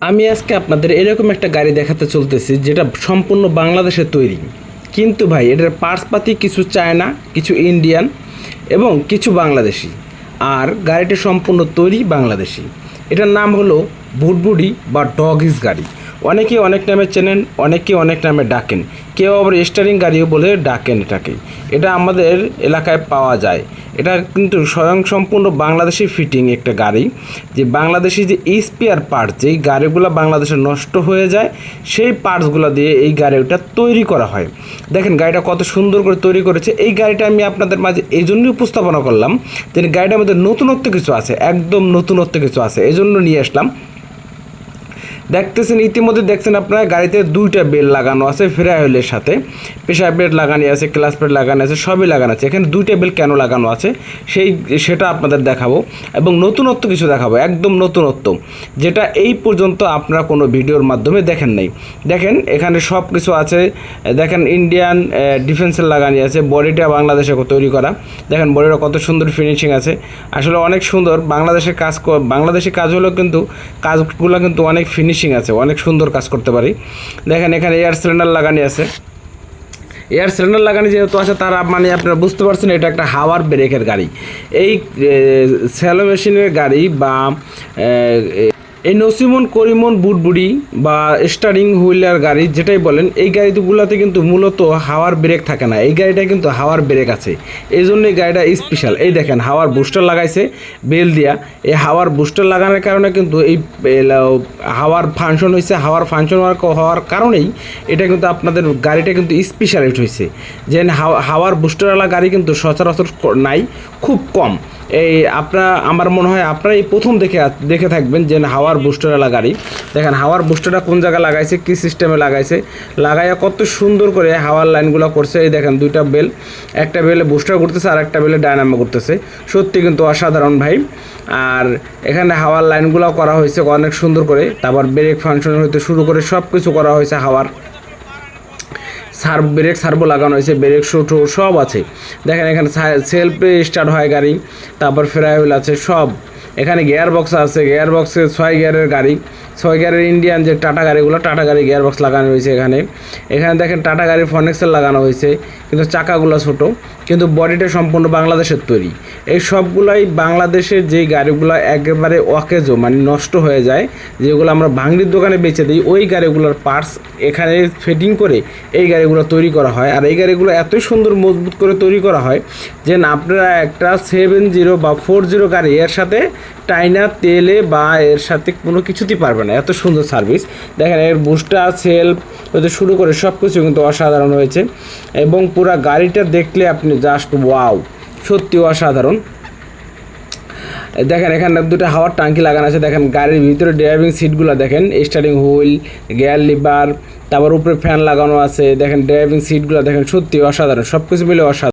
আমি আজকে আপনাদের এরকম একটা গাড়ি দেখাতে চলতেছি, যেটা সম্পূর্ণ বাংলাদেশে তৈরি। কিন্তু ভাই, এটার পার্সপাতি কিছু চায়না কিছু ইন্ডিয়ান এবং কিছু বাংলাদেশি। আর গাড়িটি সম্পূর্ণ তৈরি বাংলাদেশি। এটার নাম হলো বুটবুডি বা ডগিস গাড়ি। অনেকে অনেক নামে চেনেন অনেকে অনেক নামে ডাকেন। কেউ আবার স্টারিং গাড়িও বলে ডাকেন এটাকে। এটা আমাদের এলাকায় পাওয়া যায়। এটা কিন্তু স্বয়ং সম্পূর্ণ বাংলাদেশি ফিটিং একটা গাড়ি। যে বাংলাদেশি যে স্পেয়ার পার্টস, যেই গাড়িগুলো বাংলাদেশে নষ্ট হয়ে যায়, সেই পার্টসগুলো দিয়ে এই গাড়িটা তৈরি করা হয়। দেখেন গাড়িটা কত সুন্দর করে তৈরি করেছে। এই গাড়িটা আমি আপনাদের মাঝে এই জন্যই উপস্থাপনা করলাম যে গাড়িটার মধ্যে নতুনত্ব কিছু আছে, একদম নতুনত্ব কিছু আছে। এই জন্য নিয়ে আসলাম। দেখতেছেন, ইতিমধ্যে দেখছেন আপনারা গাড়িতে দুইটা বেল লাগানো আছে ফেরাই হইলের সাথে। প্রেশার বেল্ট লাগানো আছে, ক্লাস প্লেট লাগানো আছে, সবই লাগানো আছে। এখানে দুইটা বেল কেন লাগানো আছে? সেই, সেটা আপনাদের দেখাবো এবং নতুনত্ব কিছু দেখাবো, একদম নতুনত্ব, যেটা এই পর্যন্ত আপনারা কোনো ভিডিওর মাধ্যমে দেখেন নাই। দেখেন, এখানে সব কিছু আছে। দেখেন ইন্ডিয়ান ডিফেন্সের লাগানি আছে, বডিটা বাংলাদেশে তৈরি করা। দেখেন বডিটা কত সুন্দর ফিনিশিং আছে। আসলে অনেক সুন্দর, বাংলাদেশের কাজ ক- বাংলাদেশি কাজ হলেও কিন্তু কাজগুলো কিন্তু অনেক ফিনিশিং আছে, অনেক সুন্দর কাজ করতে পারি। দেখেন এখানে এয়ার সিলিন্ডার লাগানি আছে। এয়ার সিলিন্ডার লাগানি যেহেতু আছে, তারা মানে আপনারা বুঝতে পারছেন, এটা একটা হাওয়ার ব্রেকের গাড়ি। এই স্যালো মেশিনের গাড়ি বা এই নসিমন, করিমন, বুটবুড়ি বা স্টারিং হুইলার গাড়ি যেটাই বলেন, এই গাড়িগুলোতে কিন্তু মূলত হাওয়ার ব্রেক থাকে না। এই গাড়িটা কিন্তু হাওয়ার ব্রেক আছে। এই জন্য এই গাড়িটা স্পেশাল এই দেখেন, হাওয়ার বুস্টার লাগাইছে বেল দিয়া। এই হাওয়ার বুস্টার লাগানোর কারণে কিন্তু এই হাওয়ার ফাংশন হয়েছে হাওয়ার ফাংশন হওয়ার কারণেই এটা কিন্তু আপনাদের গাড়িটা কিন্তু স্পেশালিট হয়েছে যে হাওয়া- হাওয়ার বুস্টারওয়ালা গাড়ি কিন্তু সচরাচর নাই, খুব কম। এই আপনার আমার মনে হয় আপনারা এই প্রথম দেখে দেখে থাকবেন যে হাওয়ার বুস্টারওয়ালা গাড়ি। দেখেন, হাওয়ার বুস্টারটা কোন জায়গায় লাগাইছে, কী সিস্টেমে লাগাইছে। লাগাইয়া কত সুন্দর করে হাওয়ার লাইনগুলো করছে। এই দেখেন, দুইটা বেল, একটা বেলে বুস্টার করতেছে আর একটা বেলে ডায়নামো করতেছে। সত্যি কিন্তু অসাধারণ ভাই। আর এখানে হাওয়ার লাইনগুলো করা হয়েছে অনেক সুন্দর করে। তারপর ব্রেক ফাংশন হইতে শুরু করে সব কিছু করা হয়েছে হাওয়ার। সার্ভ ব্রেক সার্ভো লাগানো হয়েছে, ব্রেক শুটো সব আছে। দেখেন এখানে সেলফে স্টার্ট হয় গাড়ি, তারপর ফেরাই আছে সব। এখানে গিয়ার বক্স আছে গিয়ার বক্সে ছয় গিয়ারের গাড়ি। ছয় গিয়ারের ইন্ডিয়ান যে টাটা গাড়িগুলো টাটা গাড়ি গিয়ার বক্স লাগানো হয়েছে এখানে। এখানে দেখেন টাটা গাড়ির ফনেক্সেল লাগানো হয়েছে, কিন্তু চাকাগুলো ছোট, কিন্তু বডিটা সম্পূর্ণ বাংলাদেশের তৈরি। এই সবগুলাই বাংলাদেশের যেই গাড়িগুলো একেবারে অকেজো মানে নষ্ট হয়ে যায়, যেগুলো আমরা ভাঙড়ির দোকানে বেচে দিই, ওই গাড়িগুলোর পার্টস এখানে ফিটিং করে এই গাড়িগুলো তৈরি করা হয়। আর এই গাড়িগুলো এতই সুন্দর, মজবুত করে তৈরি করা হয়, যে আপনারা একটা সেভেন জিরো বা ফোর জিরো গাড়ি এর সাথে টাইনা, তেলে বা এর সাথে কোনো কিছুতেই পারবে না, এত সুন্দর সার্ভিস দেখেন, এর বুস্টার সেলফ হতে শুরু করে সব কিছু কিন্তু অসাধারণ হয়েছে। এবং পুরো গাড়িটা দেখলে আপনি জাস্ট ওয়াও সত্যি অসাধারণ। দেখেন এখানে দুটো হাওয়ার টাঙ্কি লাগানো আছে। দেখেন, গাড়ির ভিতরে ড্রাইভিং সিটগুলো দেখেন স্টারিং হুইল গিয়ার লিভার তারপর উপরে ফ্যান লাগানো আছে। দেখেন ড্রাইভিং সিটগুলো দেখেন, সত্যি অসাধারণ। সব কিছু মিলে অসাধারণ।